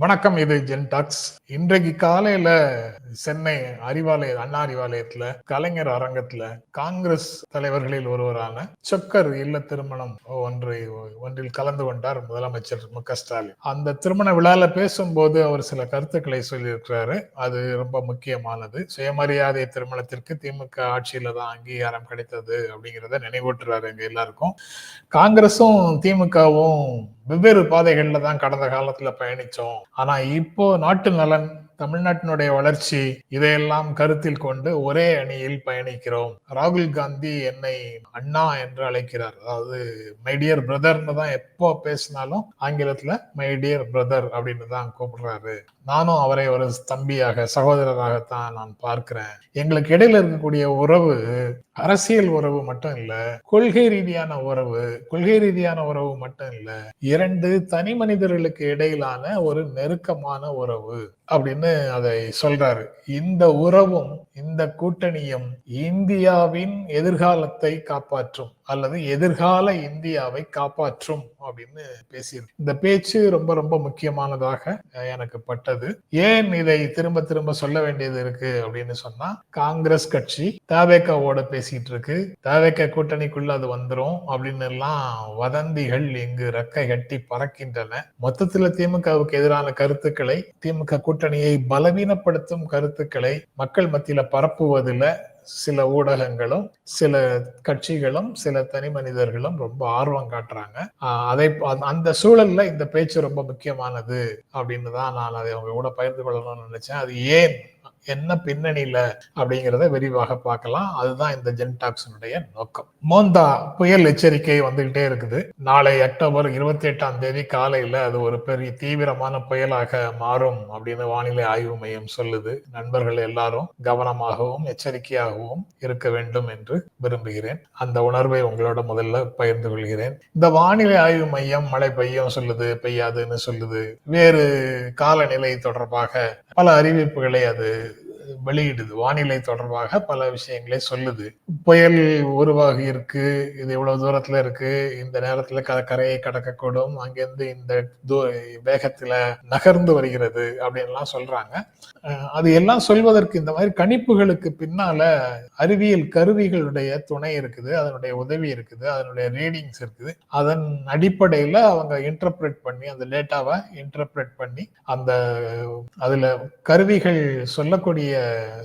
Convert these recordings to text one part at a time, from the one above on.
வணக்கம் இது ஜென்டாக்ஸ் இன்றைக்கு காலையில சென்னை அறிவாலய அண்ணா அறிவாலயத்துல கலைஞர் அரங்கத்துல காங்கிரஸ் தலைவர்களில் ஒருவரான சொக்கர் இல்ல திருமணம் ஒன்றை ஒன்றில் கலந்து கொண்டார் முதலமைச்சர் மு க ஸ்டாலின். அந்த திருமண விழால பேசும்போது அவர் சில கருத்துக்களை சொல்லியிருக்கிறாரு. அது ரொம்ப முக்கியமானது. சுயமரியாதை திருமணத்திற்கு திமுக ஆட்சியில தான் அங்கீகாரம் கிடைத்தது அப்படிங்கிறத நினைவூட்டுறாரு எங்க எல்லாருக்கும். காங்கிரஸும் திமுகவும் வெவ்வேறு பாதைகள்ல தான் கடந்த காலத்துல பயணிச்சோம். ஆனா இப்போ நாட்டு நலன் தமிழ்நாட்டினுடைய வளர்ச்சி இதையெல்லாம் கருத்தில் கொண்டு ஒரே அணியில் பயணிக்கிறோம். ராகுல் காந்தி என்னை அண்ணா என்று அழைக்கிறார். அதாவது மைடியர் பிரதர்னு தான் எப்போ பேசினாலும் ஆங்கிலத்துல மைடியர் பிரதர் அப்படின்னு தான் கூப்பிடுறாரு. நானும் அவரை ஒரு தம்பியாக சகோதரராகத்தான் நான் பார்க்கிறேன். எங்களுக்கு இடையில இருக்கக்கூடிய உறவு அரசியல் உறவு மட்டும் இல்ல கொள்கை ரீதியான உறவு கொள்கை ரீதியான உறவு மட்டும் இல்ல இரண்டு தனி மனிதர்களுக்கு இடையிலான ஒரு நெருக்கமான உறவு அப்படின்னு அதை சொல்றாரு. இந்த உறவும் இந்த கூட்டணியும் இந்தியாவின் எதிர்காலத்தை காப்பாற்றும் அல்லது எதிர்கால இந்தியாவை காப்பாற்றும் அப்படின்னு பேசியிருக்கு. இந்த பேச்சு ரொம்ப ரொம்ப முக்கியமானதாக எனக்கு பட்டது. ஏன் இதை திரும்ப திரும்ப சொல்ல வேண்டியது இருக்கு அப்படின்னு சொன்னா காங்கிரஸ் கட்சி தாவேக்காவோட பேசிட்டு இருக்கு தாவேக்கா கூட்டணிக்குள்ள அது வந்துரும் அப்படின்னு எல்லாம் வதந்திகள் இங்கு ரெக்கை கட்டி பறக்கின்றன. மொத்தத்துல திமுகவுக்கு எதிரான கருத்துக்களை திமுக கூட்டணியை பலவீனப்படுத்தும் கருத்துக்களை மக்கள் மத்தியில பரப்புவதில் சில ஊடகங்களும் சில கட்சிகளும் சில தனி மனிதர்களும் ரொம்ப ஆர்வம் காட்டுறாங்க. அதை அந்த சூழல்ல இந்த பேச்சு ரொம்ப முக்கியமானது அப்படின்னு தான் நான் அதை அவங்க கூட பகிர்ந்து கொள்ளணும்னு நினைச்சேன். அது ஏன் என்ன பின்னணியில அப்படிங்கிறத விரிவாக பார்க்கலாம். அதுதான் இந்த ஜென்டாக்ஸினுடைய நோக்கம். மோந்தா புயல் எச்சரிக்கை வந்துகிட்டே இருக்குது. நாளை அக்டோபர் இருபத்தி எட்டாம் தேதி காலையில அது ஒரு பெரிய தீவிரமான புயலாக மாறும் அப்படின்னு வானிலை ஆய்வு மையம் சொல்லுது. நண்பர்கள் எல்லாரும் கவனமாகவும் எச்சரிக்கையாகவும் இருக்க வேண்டும் என்று விரும்புகிறேன். அந்த உணர்வை உங்களோட முதல்ல பகிர்ந்து கொள்கிறேன். இந்த வானிலை ஆய்வு மையம் மழை பெய்யும் சொல்லுது பெய்யாதுன்னு சொல்லுது. வேறு காலநிலை தொடர்பாக பல அறிவிப்புகளை அது வெளியிடுது. வானிலை தொடர்பாக பல விஷயங்களை சொல்லுது. புயல் உருவாகி இருக்கு. இது இவ்வளவு தூரத்துல இருக்கு? இந்த நேரத்துல கரையை கடக்கக்கூடும். அங்கிருந்து இந்த வேகத்துல நகர்ந்து வருகிறது அப்படின்லாம் சொல்றாங்க. அது எல்லாம் சொல்வதற்கு இந்த மாதிரி கணிப்புகளுக்கு பின்னால அறிவியல் கருவிகளுடைய துணை இருக்குது. அதனுடைய உதவி இருக்குது. அதனுடைய ரீடிங்ஸ் இருக்குது. அதன் அடிப்படையில அவங்க இன்டர்பிரட் பண்ணி அந்த டேட்டாவை இன்டர்பிரட் பண்ணி அந்த அதுல கருவிகள் சொல்லக்கூடிய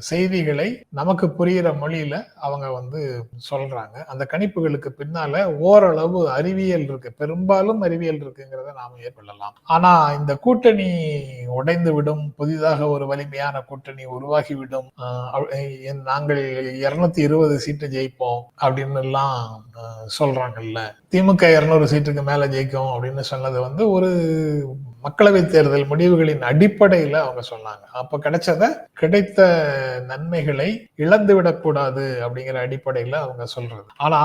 செய்திகளை நமக்கு புரிகிற மொழியில அவங்க வந்து சொல்றாங்க. அந்த கணிப்புகளுக்கு பின்னால ஓரளவு அறிவியல் இருக்கு. பெரும்பாலும் அறிவியல் இருக்குங்கிறத நாம ஏற்படலாம் ஆனா இந்த கூட்டணி உடைந்து விடும் புதிதாக ஒரு வலிமையான கூட்டணி உருவாகிவிடும் நாங்கள் இருநூத்தி இருபது சீட்டு ஜெயிப்போம் அப்படின்னு எல்லாம் சொல்றாங்கல்ல. திமுக இருநூறு சீட்டுக்கு மேல ஜெயிக்கும் அப்படின்னு சொன்னது வந்து ஒரு மக்களவை தேர்தல் முடிவுகளின் அடிப்படையில அவங்க சொன்னாங்க. அப்ப கிடைச்சத கிடைத்த நன்மைகளை இழந்து விடக்கூடாது அப்படிங்கிற அடிப்படையில அவங்க சொல்றது. ஆனா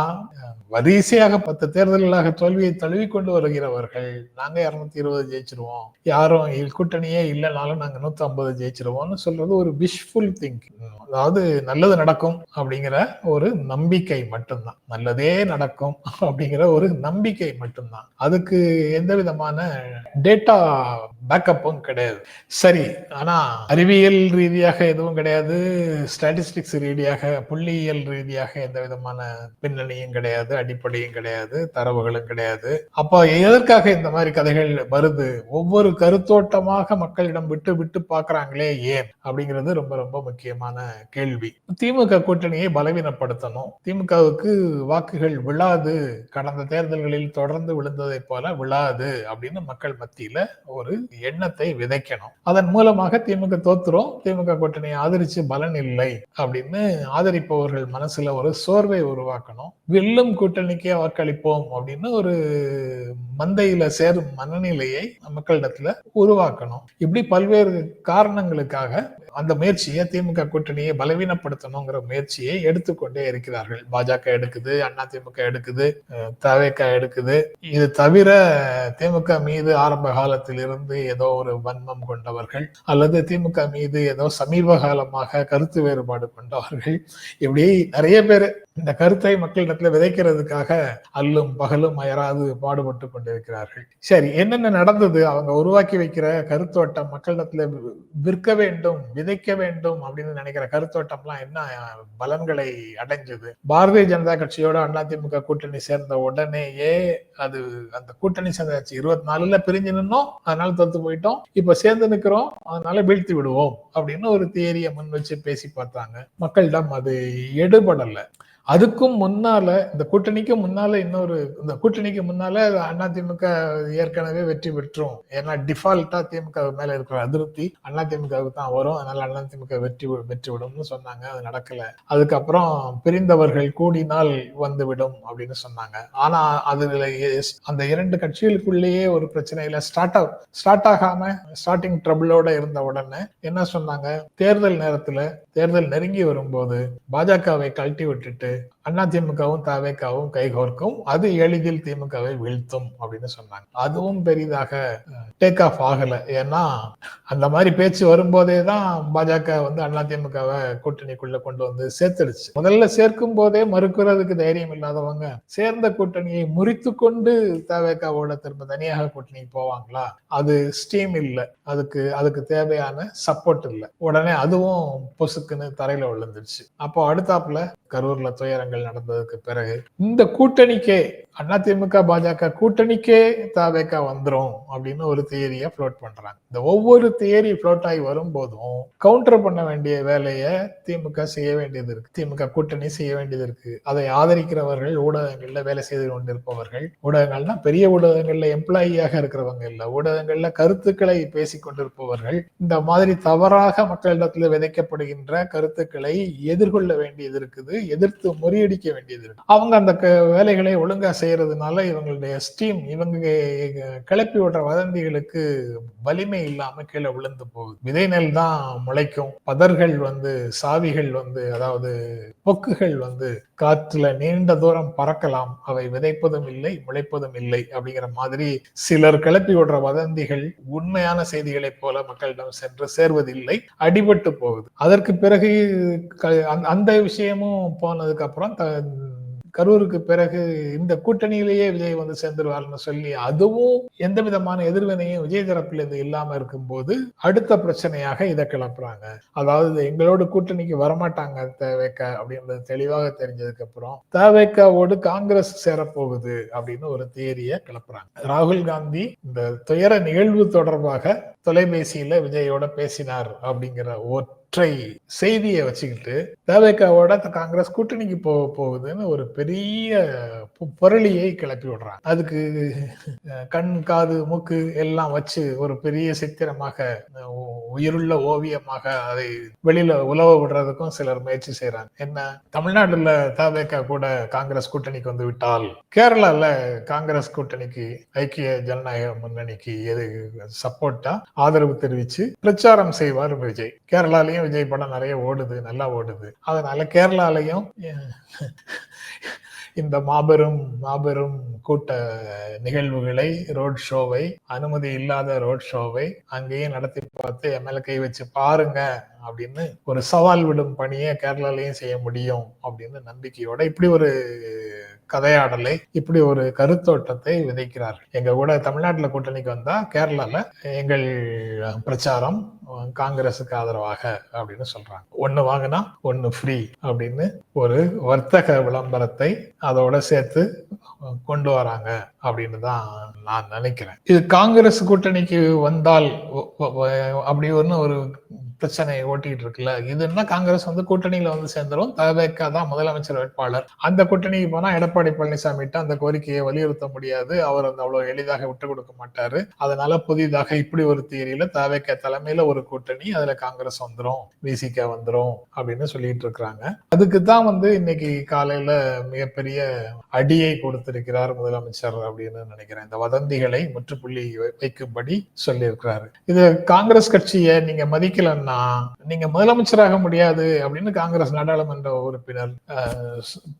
வரிசையாக பத்து தேர்தல்களாக தோல்வியை தழுவி கொண்டு வருகிறவர்கள் நாங்க இருநூத்தி இருபது ஜெயிச்சிருவோம். யாரும் கூட்டணியே இல்லைனாலும் நாங்க நூத்தி ஐம்பது ஜெயிச்சிருவோம்னு சொல்றது ஒரு விஷஃபுல் திங்கிங் அதாவது நல்லது நடக்கும் அப்படிங்கிற ஒரு நம்பிக்கை மட்டும்தான். நல்லதே நடக்கும் அப்படிங்கிற ஒரு நம்பிக்கை மட்டும்தான். அதுக்கு எந்த விதமான டேட்டா பேக்கப்பும் கிடையாது. சரி ஆனா அறிவியல் ரீதியாக எதுவும் கிடையாது ஸ்டாட்டிஸ்டிக்ஸ் ரீதியாக புள்ளியியல் ரீதியாக எந்த விதமான பின்னணியும் கிடையாது அடிப்படையும் கிடையாது தரவுகளும் கிடையாது. அப்ப எதற்காக இந்த மாதிரி கதைகள் வருது? ஒவ்வொரு கருத்தோட்டமாக மக்களிடம் விட்டு விட்டு பாக்குறாங்களே ஏன்? அப்படிங்கிறது ரொம்ப ரொம்ப முக்கியமான கேள்வி. திமுக கூட்டணியை பலவீனப்படுத்தணும். திமுகவுக்கு வாக்குகள் விழாது. கடந்த தேர்தல்களில் தொடர்ந்து விழுந்ததை போல விழாது அப்படின்னு மக்கள் மத்தியில ஒரு எண்ணத்தை விதைக்கணும். அதன் மூலமாக திமுக தோத்துரும். திமுக கூட்டணியை ஆதரிச்சு பலன் இல்லை அப்படின்னு ஆதரிப்பவர்கள் மனசுல ஒரு சோர்வை உருவாக்கணும். வெல்லும் கூட்டணிக்கே வாக்களிப்போம் அப்படின்னு ஒரு மந்தையில சேரும் மனநிலையை மக்களிடத்துல உருவாக்கணும். இப்படி பல்வேறு காரணங்களுக்காக அந்த முயற்சியை திமுக கூட்டணியை பலவீனப்படுத்தணுங்கிற முயற்சியை எடுத்துக்கொண்டே இருக்கிறார்கள். பாஜக எடுக்குது அண்ணா திமுக எடுக்குது தவேக எடுக்குது. இது தவிர திமுக மீது ஆரம்ப காலத்தில் இருந்து ஏதோ ஒரு வன்மம் கொண்டவர்கள் அல்லது திமுக மீது ஏதோ சமீப காலமாக கருத்து வேறுபாடு கொண்டவர்கள். இப்படி நிறைய பேர் இந்த கருத்தை மக்களிடத்துல விதைக்கிறதுக்காக அல்லும் பகலும் அயராது பாடுபட்டு கொண்டிருக்கிறார்கள். சரி என்னென்ன நடந்தது? அவங்க உருவாக்கி வைக்கிற கருத்தோட்டம் மக்களிடத்துல விற்க வேண்டும் விதைக்க வேண்டும் அப்படின்னு நினைக்கிற கருத்தோட்டம்லாம் என்ன பலன்களை அடைஞ்சது? பாரதிய ஜனதா கட்சியோட அதிமுக கூட்டணி சேர்ந்த உடனேயே அது அந்த கூட்டணி சேர்ந்தாச்சு இருபத்தி நாலுல பிரிஞ்சு நின்னோம். அதனால தத்து போயிட்டோம். இப்ப சேர்ந்து நிக்கிறோம். அதனால வீழ்த்தி விடுவோம் அப்படின்னு ஒரு தியரியை முன் வச்சு பேசி பார்த்தாங்க. மக்களிடம் அது எடுபடல. அதுக்கும் முன்னால இந்த கூட்டணிக்கு முன்னால இன்னொரு இந்த கூட்டணிக்கு முன்னால அதிமுக ஏற்கனவே வெற்றி பெற்றோம். ஏன்னா டிஃபால்ட்டா திமுக மேல இருக்கிற அதிருப்தி அதிமுகவுக்கு தான் வரும். அதனால அதிமுக வெற்றி வெற்றி விடும்னு சொன்னாங்க. அது நடக்கல. அதுக்கப்புறம் பிரிந்தவர்கள் கூடினால் வந்து விடும் அப்படின்னு சொன்னாங்க. ஆனா அதுல அந்த இரண்டு கட்சிகளுக்குள்ளேயே ஒரு பிரச்சனையில ஸ்டார்ட் அப் ஸ்டார்ட் ஆகாம ஸ்டார்டிங் ட்ரபிளோட இருந்த உடனே என்ன சொன்னாங்க? தேர்தல் நேரத்துல தேர்தல் நெருங்கி வரும்போது பாஜகவை கழட்டி விட்டுட்டு அதிமுகவும் தாவேக்காவும் கைகோர்க்கும் அது எளிதில் திமுகவை வீழ்த்தும் அப்படின்னு சொன்னாங்க. அதுவும் பெரிதாக டேக் ஆஃப் ஆகல. ஏன்னா அந்த மாதிரி பேச்சு வரும்போதே தான் பாஜக வந்து அதிமுகவை கூட்டணிக்குள்ள கொண்டு வந்து சேர்த்துடுச்சு. முதல்ல சேர்க்கும் போதே மறுக்கிறதுக்கு தைரியம் இல்லாதவங்க சேர்ந்த கூட்டணியை முறித்து கொண்டு தாவேக்காவோட திரும்ப தனியாக கூட்டணிக்கு போவாங்களா? அது ஸ்டீம் இல்லை. அதுக்கு அதுக்கு தேவையான சப்போர்ட் இல்லை. உடனே அதுவும் பொசுக்குன்னு தரையில விழுந்துருச்சு அப்போ அடுத்தாப்புல கரூர்ல துயரங்கள் நடந்ததுக்கு பிறகு இந்த கூட்டணிக்கே அதிமுக பாஜக கூட்டணிக்கே தாவேக்கா வந்துரும் அப்படின்னு ஒரு தியரியை ஃப்ளோட் பண்றாங்க. இந்த ஒவ்வொரு தியரி ஃப்ளோட் ஆகி வரும்போதும் கவுண்டர் பண்ண வேண்டிய வேலையை திமுக செய்ய வேண்டியது இருக்கு. திமுக கூட்டணி செய்ய வேண்டியது இருக்கு. அதை ஆதரிக்கிறவர்கள் ஊடகங்கள்ல வேலை செய்து கொண்டிருப்பவர்கள். ஊடகங்கள்னா பெரிய ஊடகங்கள்ல எம்ப்ளாயியாக இருக்கிறவங்க இல்ல. ஊடகங்கள்ல கருத்துக்களை பேசிக் கொண்டிருப்பவர்கள். இந்த மாதிரி தவறாக மக்களிடத்துல விதைக்கப்படுகின்ற கருத்துக்களை எதிர்கொள்ள வேண்டியது இருக்குது. எதிர்த்து முறியடிக்க வேண்டியது இருக்கு. அவங்க அந்த வேலைகளை ஒழுங்கா செய்யறதுனால இவங்களுடைய ஸ்டீம் இவங்க கிளப்பி விடுற வதந்திகளுக்கு வலிமை இல்லாம கீழே விழுந்து போகுது. விதை நெல் தான் முளைக்கும். பதர்கள் வந்து சாவிகள் வந்து அதாவது பொக்குகள் வந்து காற்றுல நீண்ட தூரம் பறக்கலாம். அவை விதைப்பதும் இல்லை முளைப்பதும் இல்லை அப்படிங்கிற மாதிரி சிலர் கிளப்பி விடுற வதந்திகள் உண்மையான செய்திகளைப் போல மக்களிடம் சென்று சேர்வதில்லை அடிபட்டு போகுது. அதற்கு பிறகு அந்த விஷயமும் போனதுக்கு அப்புறம் கரூருக்கு பிறகு இந்த கூட்டணியிலேயே விஜய் வந்து சேர்ந்துருவார்னு சொல்லி அதுவும் எந்த விதமான எதிர்வினையும் விஜய் தரப்புல இருந்து இல்லாம இருக்கும்போது அடுத்த பிரச்சனையாக இதை கிளப்புறாங்க. அதாவது எங்களோட கூட்டணிக்கு வரமாட்டாங்க தேவைக்க அப்படின்றது தெளிவாக தெரிஞ்சதுக்கு அப்புறம் தேவைக்காவோடு காங்கிரஸ் சேரப்போகுது அப்படின்னு ஒரு தியரியை கிளப்புறாங்க. ராகுல் காந்தி இந்த துயர நிகழ்வு தொடர்பாக தொலைபேசியில விஜயோட பேசினார் அப்படிங்கிற ஒற்றை செய்தியை வச்சுக்கிட்டு தேவைக்காவோட காங்கிரஸ் கூட்டணிக்கு போக போகுதுன்னு ஒரு பெரிய பொருளியை கிளப்பி விடுறாங்க. அதுக்கு கண் காது மூக்கு எல்லாம் வச்சு ஒரு பெரிய சித்திரமாக உயிருள்ள ஓவியமாக அதை வெளியில உலவ விடுறதுக்கும் சிலர் முயற்சி செய்யறாங்க என்ன தமிழ்நாடுல தவேக்கா கூட காங்கிரஸ் கூட்டணிக்கு வந்து விட்டால் கேரளால காங்கிரஸ் கூட்டணிக்கு ஐக்கிய ஜனநாயக முன்னணிக்கு எது சப்போர்ட்டா? ஆதரவு தெரிவிச்சு பிரச்சாரம் செய்வார் விஜய். கேரளாலையும் விஜய் படம் நிறைய ஓடுது நல்லா ஓடுது. அதனால கேரளாலையும் இந்த மாபெரும் மாபெரும் கூட்ட நிகழ்வுகளை ரோட் ஷோவை அனுமதி இல்லாத ரோட் ஷோவை அங்கேயும் நடத்தி பார்த்து எம்எல்ஏ கை வச்சு பாருங்க அப்படின்னு ஒரு சவால் விடும் பணியை கேரளாலையும் செய்ய முடியும் அப்படின்னு நம்பிக்கையோட இப்படி ஒரு கதையாடலை இப்படி ஒரு கருத்தோட்டத்தை விதைக்கிறார்கள். எங்க கூட தமிழ்நாட்டில் கூட்டணிக்கு வந்தா கேரளால எங்கள் பிரச்சாரம் காங்கிரசுக்கு ஆதரவாக அப்படின்னு சொல்றாங்க. ஒன்னு வாங்கினா ஒன்னு ஃப்ரீ அப்படின்னு ஒரு வர்த்தக விளம்பரத்தை அதோட சேர்த்து கொண்டு வராங்க அப்படின்னு தான் நான் நினைக்கிறேன். இது காங்கிரஸ் கூட்டணிக்கு வந்தால் அப்படி ஒன்று ஒரு பிரச்சனையை ஓட்டிட்டு இருக்குல்ல? இதுன்னா காங்கிரஸ் வந்து கூட்டணியில வந்து சேர்ந்துரும் தவேக்கா தான் முதலமைச்சர் வேட்பாளர். அந்த கூட்டணிக்கு போனா எடப்பாடி பழனிசாமி அந்த கோரிக்கையை வலியுறுத்த முடியாது. அவர் வந்து அவ்வளவு எளிதாக விட்டு கொடுக்க மாட்டாரு. அதனால புதிதாக இப்படி ஒரு தியரியில தவேக்கா தலைமையில ஒரு கூட்டணி அதுல காங்கிரஸ் வந்துரும் விசிக வந்துரும் அப்படின்னு சொல்லிட்டு இருக்கிறாங்க. அதுக்கு தான் வந்து இன்னைக்கு காலையில மிகப்பெரிய அடியை கொடுத்திருக்கிறார் முதலமைச்சர் அப்படின்னு நினைக்கிறேன். இந்த வதந்திகளை முற்றுப்புள்ளி வைக்கும்படி சொல்லியிருக்கிறாரு. இது காங்கிரஸ் கட்சியை நீங்க மதிக்கலன்னா என்னன்னா நீங்க முதலமைச்சராக முடியாது அப்படின்னு காங்கிரஸ் நாடாளுமன்ற உறுப்பினர்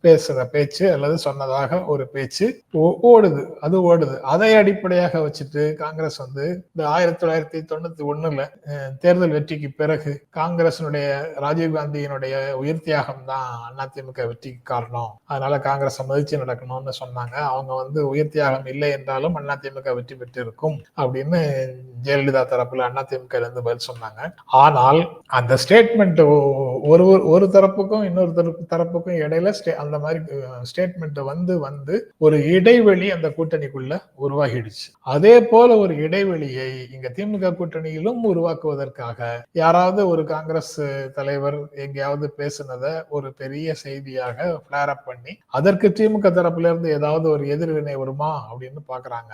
பேசுற பேச்சு அல்லது சொன்னதாக ஒரு பேச்சு ஓ- ஓடுது. அது ஓடுது. அதை அடிப்படையாக வச்சுட்டு காங்கிரஸ் வந்து இந்த ஆயிரத்தி தொள்ளாயிரத்தி தொண்ணூத்தி ஒண்ணுல தேர்தல் வெற்றிக்கு பிறகு காங்கிரசினுடைய ராஜீவ் காந்தியினுடைய உயிர் தியாகம் தான் அதிமுக வெற்றிக்கு காரணம். அதனால காங்கிரஸ் மதிச்சு நடக்கணும்னு சொன்னாங்க. அவங்க வந்து உயிர் தியாகம் இல்லை என்றாலும் அதிமுக வெற்றி பெற்று இருக்கும் அப்படின்னு ஜெயலலிதா தரப்புல அதிமுக இருந்து பதில் சொன்னாங்க. ஆனால் அந்த ஸ்டேட்மெண்ட் ஒரு ஒரு- ஒரு தரப்புக்கும் இன்னொரு தரப்பு தரப்புக்கும் இடையில ஸ்டே- அந்த மாதிரி ஸ்டேட்மெண்ட் வந்து வந்து ஒரு இடைவெளி அந்த கூட்டணிக்குள்ள உருவாகிடுச்சு. அதே போல ஒரு இடைவெளியை இங்க திமுக கூட்டணியிலும் உருவாக்குவதற்காக யாராவது ஒரு காங்கிரஸ் தலைவர் எங்கேயாவது பேசுனதை ஒரு பெரிய செய்தியாக ஃபிளேர் அப் பண்ணி அதற்கு திமுக தரப்புல இருந்து ஏதாவது ஒரு எதிர்வினை வருமா அப்படின்னு பாக்குறாங்க.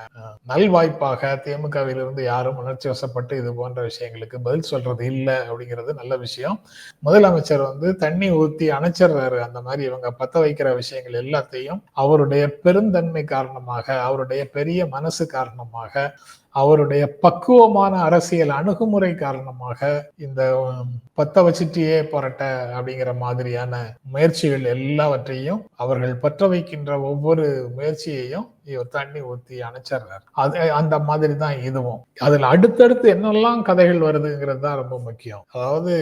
நல்வாய்ப்பாக திமுகவிலிருந்து யாரும் உணர்ச்சி வசப்பட்டு இது போன்ற விஷயங்களுக்கு பதில் சொல்றது இல்ல. அப்படிங்கிறது நல்ல விஷயம். முதலமைச்சர் வந்து தண்ணி ஊத்தி அணைச்சிடுறாரு. அந்த மாதிரி இவங்க பத்த வைக்கிற விஷயங்கள் எல்லாத்தையும் அவருடைய பெருந்தன்மை காரணமாக அவருடைய பெரிய மனசு காரணமாக அவருடைய பக்குவமான அரசியல் அணுகுமுறை காரணமாக இந்த பத்த வச்சிட்டியே புரட்ட அப்படிங்கிற மாதிரியான முயற்சிகள் எல்லாவற்றையும் அவர்கள் பற்ற வைக்கின்ற ஒவ்வொரு முயற்சியையும் இவர் தண்ணி ஊத்தி அணைச்சிடுறாரு. அது அந்த மாதிரி தான் இதுவும். அதில் அடுத்தடுத்து என்னெல்லாம் கதைகள் வருதுங்கிறது தான் ரொம்ப முக்கியம். அதாவது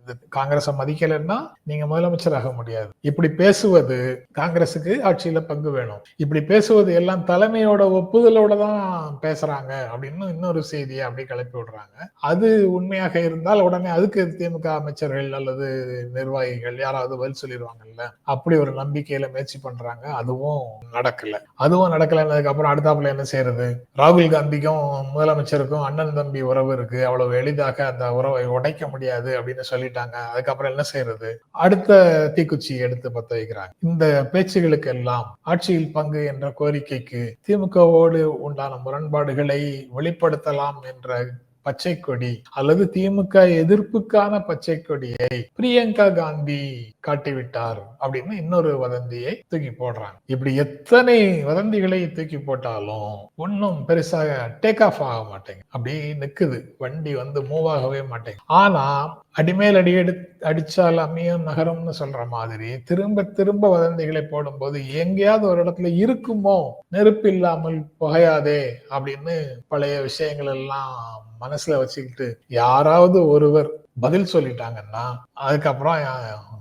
இந்த காங்கிரஸை மதிக்கலைன்னா நீங்க முதலமைச்சராக முடியாது. இப்படி பேசுவது காங்கிரஸுக்கு ஆட்சியில பங்கு வேணும். இப்படி பேசுவது எல்லாம் தலைமையோட ஒப்புதலோட தான் பேசுறாங்க. அப்படின்னு இன்னொரு செய்தியை அப்படி கிளப்பி விடுறாங்க. அது உண்மையாக இருந்தால் உடனே அதுக்கு திமுக அமைச்சர்கள் அல்லது நிர்வாகிகள் யாராவது பதில் சொல்லிடுவாங்கல்ல? அப்படி ஒரு நம்பிக்கையில முயற்சி பண்றாங்க. அதுவும் நடக்கல. அதுவும் நடக்கலன்னதுக்கு அப்புறம் அடுத்தாப்புல என்ன செய்யறது? ராகுல் காந்திக்கும் முதலமைச்சருக்கும் அண்ணன் தம்பி உறவு இருக்கு. அவ்வளவு எளிதாக அந்த உறவை உடைக்க முடியாது அப்படின்னு சொல்லிட்டாங்க. அதுக்கப்புறம் என்ன செய்யறது? அடுத்த தீக்குச்சி எடுத்து பத்த வைக்கிறாங்க. இந்த பேச்சுகளுக்கு எல்லாம் ஆட்சியில் பங்கு என்ற கோரிக்கைக்கு திமுகவோடு உண்டான முரண்பாடுகளை வெளிப்படுத்தலாம் என்ற பச்சை கொடி அல்லது திமுக எதிர்ப்புக்கான பச்சை கொடியை பிரியங்கா காந்தி காட்டிவிட்டார் அப்படின்னு இன்னொரு வதந்தியை தூக்கி போடுறாங்க. இப்படி எத்தனை வதந்திகளை தூக்கி போட்டாலும் ஒன்னும் பெருசாக டேக் ஆஃப் ஆக மாட்டேங்க. அப்படி நிக்குது. வண்டி வந்து மூவ் ஆகவே மாட்டேங்க. ஆனா அடிமேல் அடி எடு அடிச்சால் அம்மியம் நகரம்னு சொல்ற மாதிரி திரும்ப திரும்ப வதந்திகளை போடும்போது எங்கேயாவது ஒரு இடத்துல இருக்குமோ? நெருப்பு இல்லாமல் புகையாதே அப்படின்னு பழைய விஷயங்கள் எல்லாம் மனசுல வச்சுக்கிட்டு யாராவது ஒருவர் பதில் சொல்லிட்டாங்கன்னா அதுக்கப்புறம்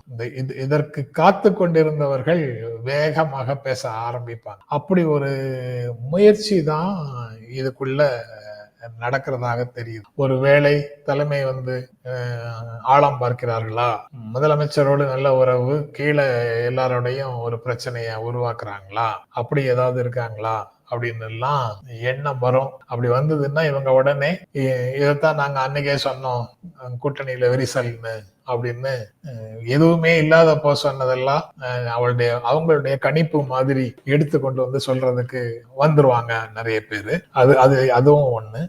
இந்த இது இதற்கு காத்து கொண்டிருந்தவர்கள் வேகமாக பேச ஆரம்பிப்பாங்க. அப்படி ஒரு முயற்சி தான் இதுக்குள்ள நடக்கிறதாக தெரியுது. ஒரு வேளை தலைமை வந்து அஹ், ஆழம் பார்க்கிறார்களா? முதலமைச்சரோடு நல்ல உறவு கீழே எல்லாரோடையும் ஒரு பிரச்சனையை உருவாக்குறாங்களா? அப்படி ஏதாவது இருக்காங்களா? அப்படின்னு எல்லாம் எண்ணம் வரும். அப்படி வந்ததுன்னா இவங்க உடனே இதைத்தான் நாங்க அன்னைக்கே சொன்னோம் கூட்டணியில விரிசல்னு. அப்படின்னு எதுவுமே இல்லாதப்போ சொன்னதெல்லாம் அவளுடைய அவங்களுடைய கணிப்பு மாதிரி எடுத்து கொண்டு வந்து சொல்றதுக்கு வந்துருவாங்க நிறைய பேர். அது அது அதுவும் ஒண்ணு.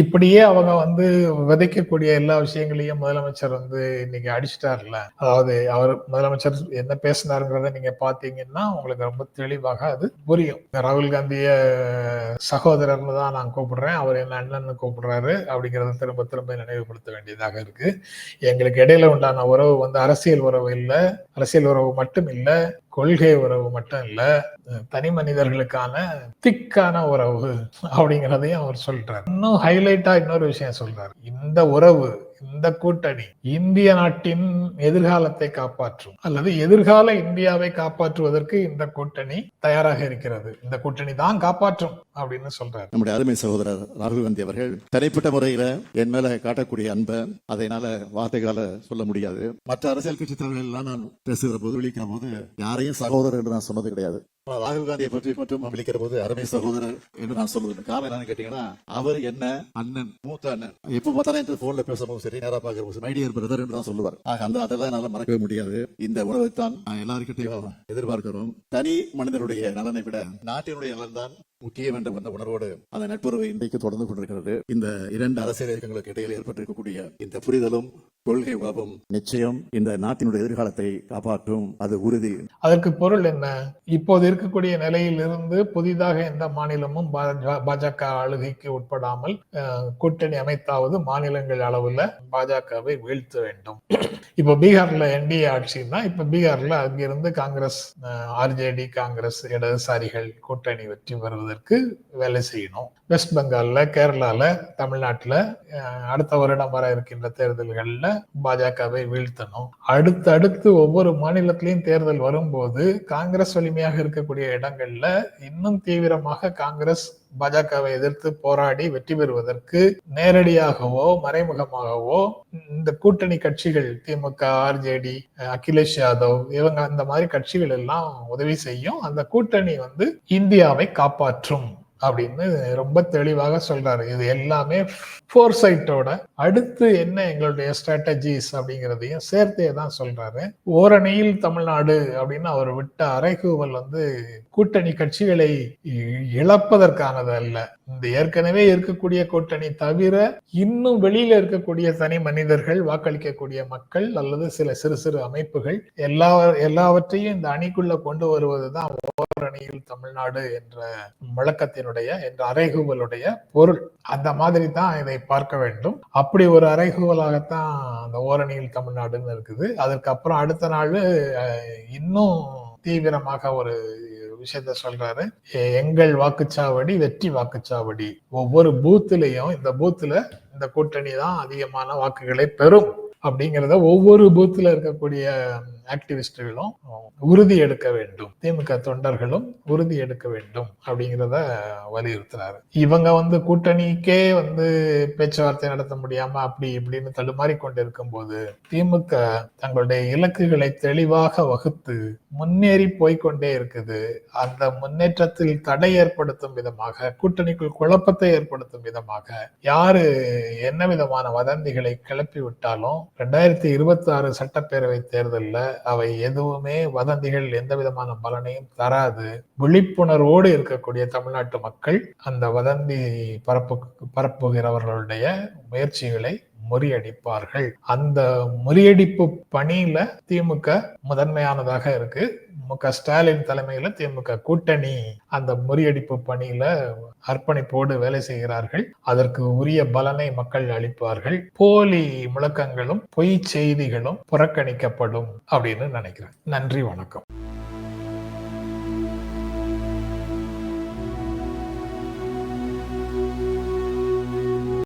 இப்படியே அவங்க வந்து விதைக்கக்கூடிய எல்லா விஷயங்களையும் முதலமைச்சர் வந்து இன்னைக்கு அடிச்சிட்டார்ல. அதாவது அவர் முதலமைச்சர் என்ன பேசினாருங்கிறத நீங்க பாத்தீங்கன்னா உங்களுக்கு ரொம்ப தெளிவாக அது புரியும். ராகுல் காந்திய சகோதரர்னு தான் நான் கூப்பிடுறேன். அவர் என்ன அண்ணன்னு கூப்பிடுறாரு அப்படிங்கறத திரும்ப திரும்ப நினைவுபடுத்த வேண்டியதாக இருக்கு. எங்களுக்கு இடையில உண்டான உறவு வந்து அரசியல் உறவு இல்ல. அரசியல் உறவு மட்டும் இல்லை. கொள்கை உறவு மட்டும் இல்ல. தனி மனிதர்களுக்கான திக்கான உறவு அப்படிங்கிறதையும் அவர் சொல்றாரு. இன்னும் ஹைலைட்டா இன்னொரு விஷயம் சொல்றாரு. இந்த உறவு இந்த கூட்டணி இந்திய நாட்டின் எதிர்காலத்தை காப்பாற்றும் அல்லது எதிர்கால இந்தியாவை காப்பாற்றுவதற்கு இந்த கூட்டணி தயாராக இருக்கிறது. இந்த கூட்டணி தான் காப்பாற்றும் அப்படின்னு சொல்றாரு. நம்முடைய அருமை சகோதரர் ராகுல் காந்தி அவர்கள் தனிப்பட்ட முறையில என் மேல காட்டக்கூடிய அன்பை அதனால வார்த்தைகளால சொல்ல முடியாது. மற்ற அரசியல் கட்சி தலைவர்கள் எல்லாம் நான் பேசுகிற போது விழிக்கிற போது யாரையும் சகோதரர் என்று நான் சொன்னது கிடையாது. ராகுல் காந்தியை பற்றி மட்டும் விழிக்கிற போது அருமை சகோதரர் என்று நான் சொல்லுவேன் காரணம் என்னன்னு கேட்டீங்கன்னா அவர் என்ன அண்ணன் மூத்த அண்ணன் எப்ப பார்த்தாலும் என் போன்ல பேசும்போது சரி நேரா பார்க்கிற போது மைடியர் பிரதர் என்று தான் சொல்லுவார். ஆக அந்த அதெல்லாம் என்னால மறக்கவே முடியாது. இந்த உணவைத்தான் நான் எல்லாருக்கிட்டையும் எதிர்பார்க்கிறோம். தனி மனிதனுடைய நலனை விட நாட்டினுடைய நலன் தான் முக்கியம் என்ற அந்த உணர்வோடு அந்த நட்புறவு இன்றைக்கு தொடர்ந்து கொண்டிருக்கிறது. இந்த இரண்டு அரசியல் இயக்கங்களுக்கு இடையில் ஏற்பட்டிருக்கக்கூடிய இந்த புரிதலும் கொள்கை உணவும் நிச்சயம் இந்த நாட்டினுடைய எதிர்காலத்தை காப்பாற்றும். அது உறுதி. அதற்கு பொருள் என்ன? இப்போது இருக்கக்கூடிய நிலையில் இருந்து புதிதாக எந்த மாநிலமும் பாஜ- பாஜக ஆளுகைக்கு உட்படாமல் கூட்டணி அமைத்தாவது மாநிலங்கள் அளவுல பாஜகவை வீழ்த்த வேண்டும். இப்ப பீகார்ல என்டிஏ ஆட்சின்னா இப்ப பீகார்ல அங்கிருந்து காங்கிரஸ் ஆர்ஜேடி காங்கிரஸ் இடதுசாரிகள் கூட்டணி வெற்றி பெறுவதற்கு வேலை செய்யணும். வெஸ்ட் பெங்கால்ல கேரளால தமிழ்நாட்டுல அடுத்த வருடம் வர இருக்கின்ற தேர்தல்கள்ல பாஜகவை வீழ்த்தணும். அடுத்தடுத்து ஒவ்வொரு மாநிலத்திலையும் தேர்தல் வரும்போது காங்கிரஸ் வலிமையாக இருக்கக்கூடிய இடங்கள்ல இன்னும் தீவிரமாக காங்கிரஸ் பாஜகவை எதிர்த்து போராடி வெற்றி பெறுவதற்கு நேரடியாகவோ மறைமுகமாகவோ இந்த கூட்டணி கட்சிகள் திமுக ஆர்ஜேடி அகிலேஷ் யாதவ் இவங்க அந்த மாதிரி கட்சிகள் எல்லாம் உதவி செய்யும். அந்த கூட்டணி வந்து இந்தியாவை காப்பாற்றும். அப்படின்னு ரொம்ப தெளிவாக சொல்றாரு. இது எல்லாமே ஃபோர்சைட்டோட அடுத்து என்ன எங்களுடைய ஸ்ட்ராட்டஜிஸ் அப்படிங்கிறதையும் சேர்த்தே தான் சொல்றாரு. ஓரணியில் தமிழ்நாடு அப்படின்னு அவர் விட்ட அறைகூவல் வந்து கூட்டணி கட்சிகளை இழப்பதற்கானது அல்ல இந்த ஏற்கனவே இருக்கக்கூடிய கூட்டணி தவிர இன்னும் வெளியில இருக்கக்கூடிய தனி மனிதர்கள் வாக்களிக்கக்கூடிய மக்கள் அல்லது சில சிறு சிறு அமைப்புகள் எல்லா எல்லாவற்றையும் இந்த அணிக்குள்ள கொண்டு வருவதுதான் ஓரணியில் தமிழ்நாடு என்ற முழக்கத்தினுடைய என்ற அறைகூவலுடைய பொருள். அந்த மாதிரி தான் இதை பார்க்க வேண்டும். அப்படி ஒரு அறைகூவலாகத்தான் அந்த ஓரணியில் தமிழ்நாடுன்னு இருக்குது. அதற்கப்புறம் அடுத்த நாள் இன்னும் தீவிரமாக ஒரு விஷயத்த சொல்றாரு. எங்கள் வாக்குச்சாவடி வெற்றி வாக்குச்சாவடி. ஒவ்வொரு பூத்திலையும் இந்த பூத்துல இந்த கூட்டணி தான் அதிகமான வாக்குகளை பெறும். அப்படிங்கிறத ஒவ்வொரு பூத்துல இருக்கக்கூடிய ஆக்டிவிஸ்டுகளும் உறுதி எடுக்க வேண்டும். திமுக தொண்டர்களும் உறுதி எடுக்க வேண்டும் அப்படிங்கிறத வலியுறுத்துறாரு. இவங்க வந்து கூட்டணிக்கே வந்து பேச்சுவார்த்தை நடத்த முடியாம அப்படி இப்படின்னு தடுமாறி கொண்டிருக்கும் போது திமுக தங்களுடைய இலக்குகளை தெளிவாக வகுத்து முன்னேறி போய்க்கொண்டே இருக்குது. அந்த முன்னேற்றத்தில் தடை ஏற்படுத்தும் விதமாக கூட்டணிக்குள் குழப்பத்தை ஏற்படுத்தும் விதமாக யாரு என்ன விதமான வதந்திகளை கிளப்பி விட்டாலும் ரெண்டாயிரத்தி இருபத்தி ஆறு சட்டப்பேரவை தேர்தலில் அவை எதுவுமே வதந்திகள் எந்த விதமான பலனையும் தராது. விழிப்புணர்வோடு இருக்கக்கூடிய தமிழ்நாட்டு மக்கள் அந்த வதந்தி பரப்பு பரப்புகிறவர்களுடைய முயற்சிகளை முறியடிப்பார்கள். அந்த முறியடிப்பு பணியில திமுக முதன்மையானதாக இருக்கு. மு க ஸ்டாலின் தலைமையில திமுக கூட்டணி அந்த முறியடிப்பு பணியில அர்ப்பணிப்போடு வேலை செய்கிறார்கள். அதற்கு உரிய பலனை மக்கள் அளிப்பார்கள். போலி முழக்கங்களும் பொய் செய்திகளும் புறக்கணிக்கப்படும் அப்படின்னு நினைக்கிறேன். நன்றி வணக்கம்.